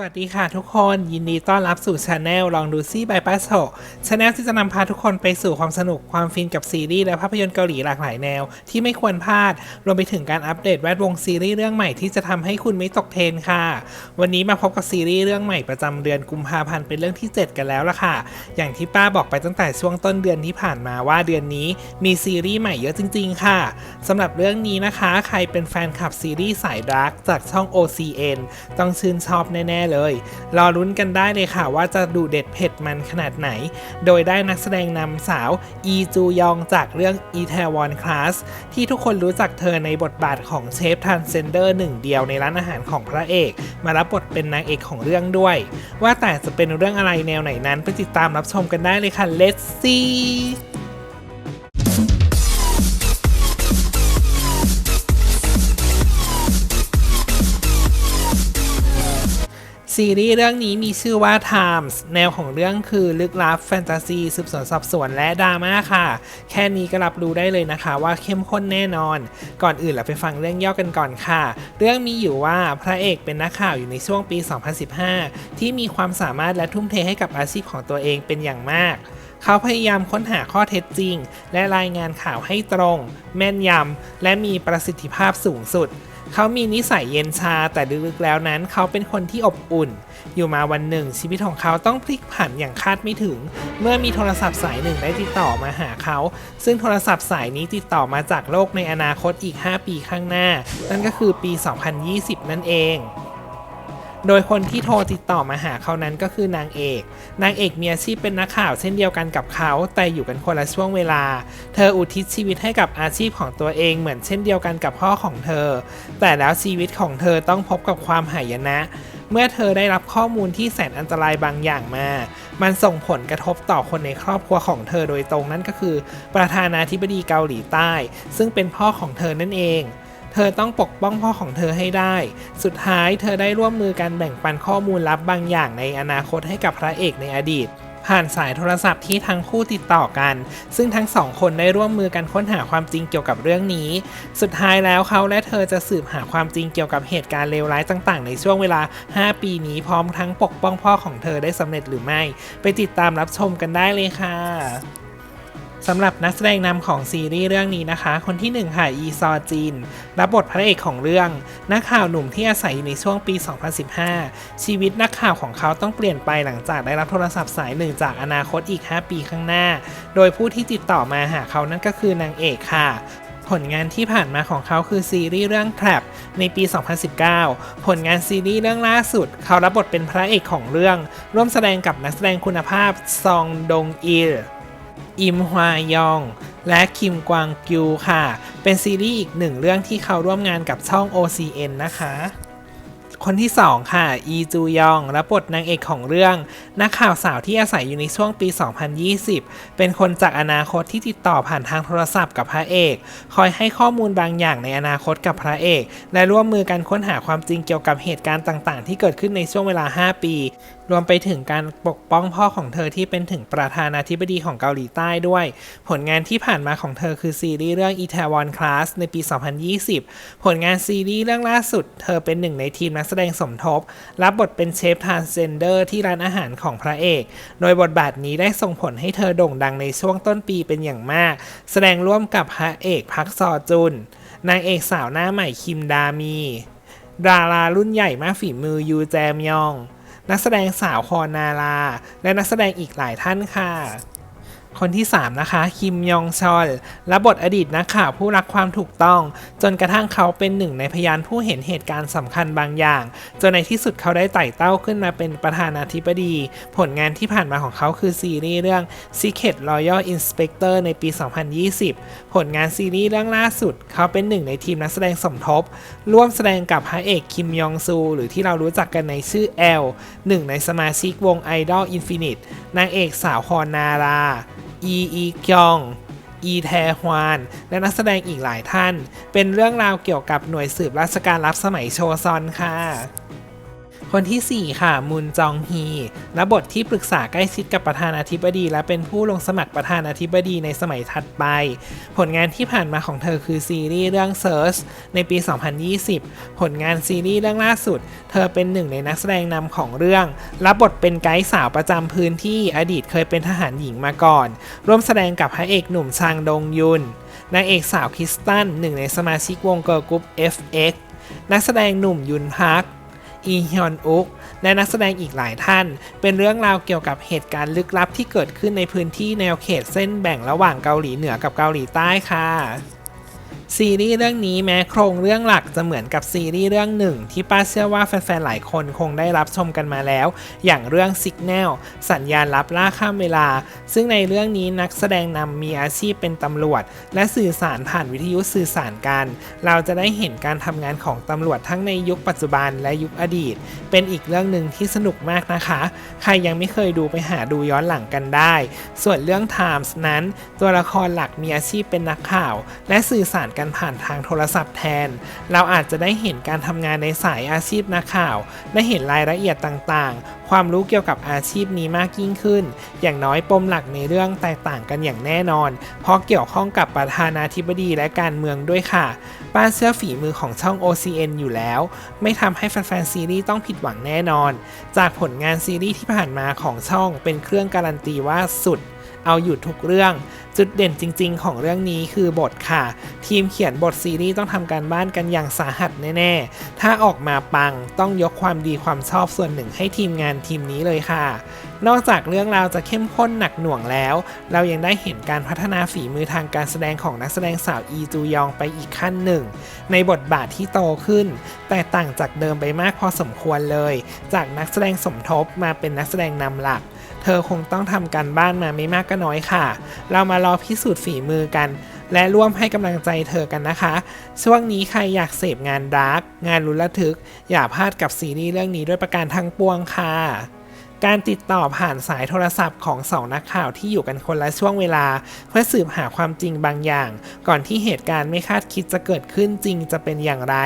สวัสดีค่ะทุกคนยินดีต้อนรับสู่ช anel ลองดูซี่บายป้าโชช anel ที่จะนำพาทุกคนไปสู่ความสนุกความฟินกับซีรีส์และภาพยนตร์เกาหลีหลากหลายแนว ที่ไม่ควรพลาด รวมไปถึงการอัปเดตแวดวงซีรีส์เรื่องใหม่ที่จะทำให้คุณไม่ตกเทรนค่ะ วันนี้มาพบกับซีรีส์เรื่องใหม่ประจำเดือนกุมภาพันธ์เป็นเรื่องที่ 7 กันแล้วล่ะค่ะ อย่างที่ป้าบอกไปตั้งแต่ช่วงต้นเดือนที่ผ่านมาว่าเดือนนี้มีซีรีส์ใหม่เยอะจริง ๆ ค่ะสำหรับเรื่องนี้นะคะ ใครเป็นแฟนคลับซีรีส์สายดาร์กจากช่อง OCN ต้องชื่นชอบแน่ๆเลย รอลุ้นกันได้เลยค่ะว่าจะดูเด็ดเผ็ดมันขนาดไหน โดยได้นักแสดงนำสาว อีจูยองจากเรื่อง e t a w o n Class ที่ทุกคนรู้จักเธอในบทบาทของเชฟทันเซนเดอร์หนึ่งเดียวในร้านอาหารของพระเอก มารับบทเป็นนางเอกของเรื่องด้วย ว่าแต่จะเป็นเรื่องอะไรแนวไหนนั้นไปติดตามรับชมกันได้เลยค่ะ Let's see ซี ซีรีส์เรื่องนี้มีชื่อว่า Times แนวของเรื่องคือลึกลับแฟนตาซีสืบสวนสอบสวนและดราม่าค่ะ แค่นี้ก็รับรู้ได้เลยนะคะว่าเข้มข้นแน่นอน ก่อนอื่นเราไปฟังเรื่องย่อกันก่อนค่ะ เรื่องมีอยู่ว่าพระเอกเป็นนักข่าวอยู่ในช่วงปี 2015 ที่มีความสามารถและทุ่มเทให้กับอาชีพของตัวเองเป็นอย่างมากเขาพยายามค้นหาข้อเท็จจริง และรายงานข่าวให้ตรง แม่นยำ และมีประสิทธิภาพสูงสุด เขามีนิสัยเย็นชาแต่ลึกๆแล้วนั้นเขาเป็นคนที่อบอุ่น อยู่มาวันหนึ่ง ชีวิตของเขาต้องพลิกผันอย่างคาดไม่ถึง เมื่อมีโทรศัพท์สายหนึ่งได้ติดต่อมาหาเขา ซึ่งโทรศัพท์สายนี้ติดต่อมาจากโลกในอนาคตอีก 5 ปีข้างหน้า นั่นก็คือปี 2020 นั่นเอง โดยคนที่โทรติดต่อมาหาเขานั้นก็คือนางเอก นางเอกมีอาชีพเป็นนักข่าวเช่นเดียวกันกับเขา แต่อยู่กันคนละช่วงเวลา เธออุทิศชีวิตให้กับอาชีพของตัวเองเหมือนเช่นเดียวกันกับพ่อของเธอ แต่แล้วชีวิตของเธอต้องพบกับความหายนะเมื่อเธอได้รับข้อมูลที่แสนอันตรายบางอย่างมา มันส่งผลกระทบต่อคนในครอบครัวของเธอโดยตรงนั่นก็คือ ประธานาธิบดีเกาหลีใต้ ซึ่งเป็นพ่อของเธอนั่นเอง ธอต้องปกป้องพ่อของเธอให้ได้ สุดท้ายเธอได้ร่วมมือกันแบ่งปันข้อมูลลับบางอย่างในอนาคตให้กับพระเอกในอดีต ผ่านสายโทรศัพท์ที่ทั้งคู่ติดต่อกัน ซึ่งทั้งสองคนได้ร่วมมือกันค้นหาความจริงเกี่ยวกับเรื่องนี้ สุดท้ายแล้วเขาและเธอจะสืบหาความจริงเกี่ยวกับเหตุการณ์เลวร้ายต่างๆ ในช่วงเวลา 5 ปีนี้พร้อมทั้งปกป้องพ่อของเธอได้สำเร็จหรือไม่ ไปติดตามรับชมกันได้เลยค่ะ สำหรับนักแสดงนำของซีรีส์เรื่องนี้นะคะ คนที่1ค่ะอีซอจินรับบทพระเอกของเรื่อง นักข่าวหนุ่มที่อาศัยอยู่ในช่วงปี 2015 ชีวิตนักข่าวของเขาต้องเปลี่ยนไปหลังจากได้รับโทรศัพท์สายหนึ่งจากอนาคตอีก 5 ปีข้างหน้า โดยผู้ที่ติดต่อมาหาเขานั่นก็คือนางเอกค่ะผลงานที่ผ่านมาของเขาคือซีรีส์เรื่อง Trap ในปี 2019 ผลงานซีรีส์เรื่องล่าสุด เขารับบทเป็นพระเอกของเรื่อง ร่วมแสดงกับนักแสดงคุณภาพซองดงอิล อิมฮวายอง และคิมกวางกิวค่ะ เป็นซีรีส์อีกหนึ่งเรื่องที่เขาร่วมงานกับช่อง OCN นะคะ คนที่ 2 ค่ะ อีจูยองรับบทนางเอกของเรื่อง นักข่าวสาวที่อาศัยอยู่ในช่วงปี 2020 เป็นคนจากอนาคตที่ติดต่อผ่านทางโทรศัพท์กับพระเอก คอยให้ข้อมูลบางอย่างในอนาคตกับพระเอก และร่วมมือกันค้นหาความจริงเกี่ยวกับเหตุการณ์ต่างๆ ที่เกิดขึ้นในช่วงเวลา 5 ปี รวมไปถึงการปกป้องพ่อของเธอที่เป็นถึงประธานาธิบดีของเกาหลีใต้ด้วย ผลงานที่ผ่านมาของเธอคือซีรีส์เรื่อง e t a w o n Class ในปี 2020 ผลงานซีรีส์เรื่องล่าสุด เธอเป็นหนึ่งในทีมนักแสดงสมทบ รับบทเป็นเชฟทรานเซนเดอร์ที่ร้านอาหารของพระเอก โดยบทบาทนี้ได้ส่งผลให้เธอโด่งดังในช่วงต้นปีเป็นอย่างมาก แสดงร่วมกับพระเอกพักซอจุน นางเอกสาวหน้าใหม่คิมดามี ดารารุ่นใหญ่มากฝีมือยูแจมยอง นักแสดงสาวคอนารา และนักแสดงอีกหลายท่านค่ะ คนที่ 3 นะคะ คิมยองชอลรับบทอดีตนักข่าวผู้รักความถูกต้อง จนกระทั่งเขาเป็นหนึ่งในพยานผู้เห็นเหตุการณ์สำคัญบางอย่าง จนในที่สุดเขาได้ไต่เต้าขึ้นมาเป็นประธานาธิบดี ผลงานที่ผ่านมาของเขาคือซีรีส์เรื่อง Secret Royal Inspector ในปี 2020 ผลงานซีรีส์เรื่องล่าสุด เขาเป็นหนึ่งในทีมนักแสดงสมทบ ร่วมแสดงกับพระเอกคิมยองซู หรือที่เรารู้จักกันในชื่อแอลหนึ่งในสมาชิกวง Idol Infinite นางเอกสาวฮอนนารา อีอีกยองอีแทฮวาน และนักแสดงอีกหลายท่าน เป็นเรื่องราวเกี่ยวกับหน่วยสืบราชการรับสมัยโชซอนค่ะ คนทีสี่ 4 ค่ะมุนจองฮีรับบทที่ปรึกษาใกล้ชิดกับประธานาธิบดี และเป็นผู้ลงสมัครประธานาธิบดีในสมัยถัดไป ผลงานที่ผ่านมาของเธอคือซีรีส์เรื่อง Search ในปี 2020 ผลงานซีรีส์เรื่องล่าสุด เธอเป็นหนึ่งในนักแสดงนำของเรื่อง รับบทเป็นไกด์สาวประจำพื้นที่อดีตเคยเป็นทหารหญิงมาก่อน ร่วมแสดงกับพระเอกหนุ่มชางดงยุนนางเอกสาวคริสตันหนึ่งในสมาชิกวงเกิร์ลกรุ๊ป FX นักแสดงหนุ่มยุนพัก อีฮยอนอุกและนักแสดงอีกหลายท่าน เป็นเรื่องราวเกี่ยวกับเหตุการณ์ลึกลับที่เกิดขึ้นในพื้นที่แนวเขตเส้นแบ่งระหว่างเกาหลีเหนือกับเกาหลีใต้ค่ะ ซีรีส์เรื่องนี้แม้โครงเรื่องหลักจะเหมือนกับซีรีส์เรื่องหนึ่ง ที่ป้าเชื่อว่าแฟนๆ หลายคนคงได้รับชมกันมาแล้ว อย่างเรื่อง Signal สัญญาณลับล่าข้ามเวลา ซึ่งในเรื่องนี้นักแสดงนำมีอาชีพเป็นตำรวจ และสื่อสารผ่านวิทยุสื่อสารกัน เราจะได้เห็นการทำงานของตำรวจทั้งในยุคปัจจุบันและยุคอดีต เป็นอีกเรื่องหนึ่งที่สนุกมากนะคะ ใครยังไม่เคยดูไปหาดูย้อนหลังกันได้ ส่วนเรื่อง Times นั้น ตัวละครหลักมีอาชีพเป็นนักข่าว และสื่อสารกันผ่านทางโทรศัพท์แทน เราอาจจะได้เห็นการทำงานในสายอาชีพนักข่าว ได้เห็นรายละเอียดต่างๆ ความรู้เกี่ยวกับอาชีพนี้มากยิ่งขึ้น อย่างน้อยปมหลักในเรื่องแตกต่างกันอย่างแน่นอน เพราะเกี่ยวข้องกับประธานาธิบดีและการเมืองด้วยค่ะ ป้าเชื่อฝีมือของช่อง OCN อยู่แล้ว ไม่ทำให้แฟนๆซีรีส์ต้องผิดหวังแน่นอน จากผลงานซีรีส์ที่ผ่านมาของช่องเป็นเครื่องการันตีว่าสุด เอาอยู่ทุกเรื่อง จุดเด่นจริง ๆ ของเรื่องนี้คือบทค่ะ ทีมเขียนบทซีรีส์ต้องทำการบ้านกันอย่างสาหัสแน่ ๆ ถ้าออกมาปังต้องยกความดีความชอบส่วนหนึ่งให้ทีมงานทีมนี้เลยค่ะ นอกจากเรื่องราวจะเข้มข้นหนักหน่วงแล้ว เรายังได้เห็นการพัฒนาฝีมือทางการแสดงของนักแสดงสาวอีจูยองไปอีกขั้นหนึ่ง ในบทบาทที่โตขึ้น แต่ต่างจากเดิมไปมากพอสมควรเลย จากนักแสดงสมทบมาเป็นนักแสดงนำหลัก อคงต้องทำการบ้านมาไม่มากก็น้อยค่ะ เรามารอพิสูจน์ฝีมือกัน และร่วมให้กำลังใจเธอกันนะคะ ช่วงนี้ใครอยากเสพงานดาร์กงานลุ้นระทึก อย่าพลาดกับซีรีส์เรื่องนี้ด้วยประการทั้งปวงค่ะ การติดต่อผ่านสายโทรศัพท์ของสองนักข่าวที่อยู่กันคนละช่วงเวลา เพื่อสืบหาความจริงบางอย่าง ก่อนที่เหตุการณ์ไม่คาดคิดจะเกิดขึ้นจริงจะเป็นอย่างไร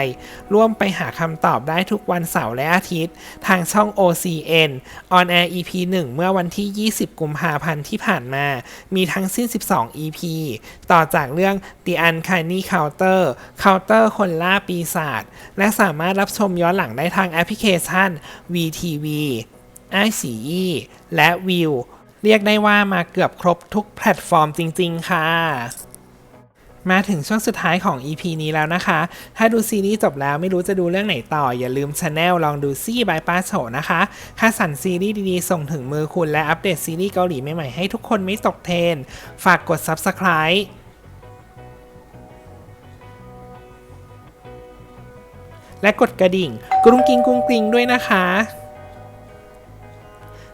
ร่วมไปหาคำตอบได้ทุกวันเสาร์และอาทิตย์ ทางช่อง OCN On Air EP 1 เมื่อวันที่ 20 กุมภาพันธ์ที่ผ่านมา มีทั้งสิ้น 12 EP ต่อจากเรื่อง The Uncanny Counter Counter คนล่าปีศาจและสามารถรับชมย้อนหลังได้ทางแอปพลิเคชัน VTV ไอซีและวิว เรียกได้ว่ามาเกือบครบทุกแพลตฟอร์มจริง ๆ ค่ะ มาถึงช่วงสุดท้ายของ EP นี้แล้วนะคะ ถ้าดูซีรีส์จบแล้วไม่รู้จะดูเรื่องไหนต่อ อย่าลืมช anel ลองดูซี่บายป้าโฉนะคะค่าสั่นซีรีส์ดีๆ ส่งถึงมือคุณและอัปเดตซีรีส์เกาหลีใหม่ๆให้ทุกคนไม่ตกเทรนฝากกด Subscribe และกดกระดิ่ง กรุงกิงกรุงกริงด้วยนะคะ